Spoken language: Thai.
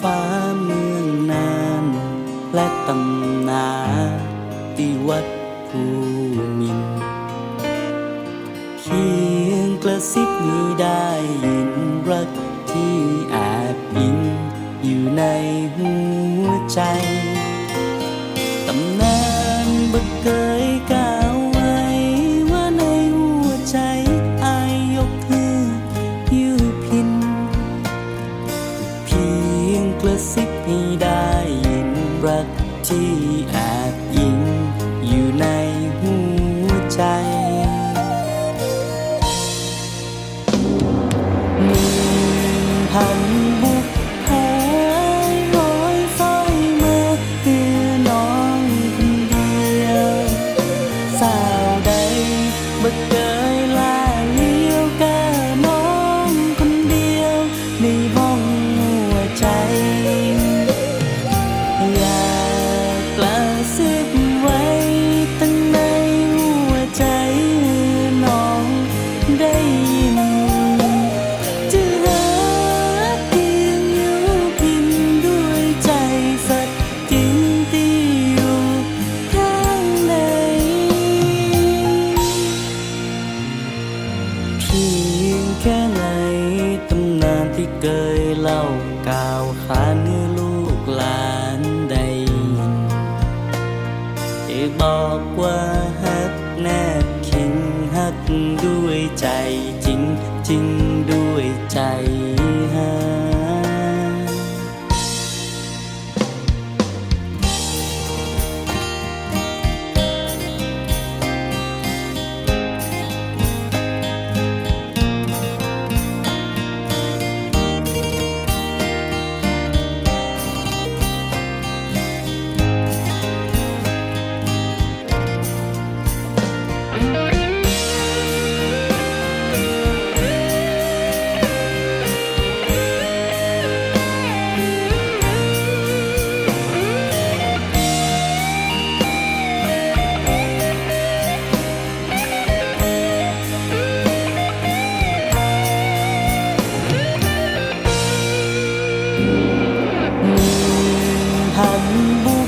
ฟ้าเมืองนานและตำนาที่วัดภูมินเคียงกระซิบนี้ได้ยินรักที่แอบอิงอยู่ในหัวใจ ระซิบให้ได้ยินประก cười หันบู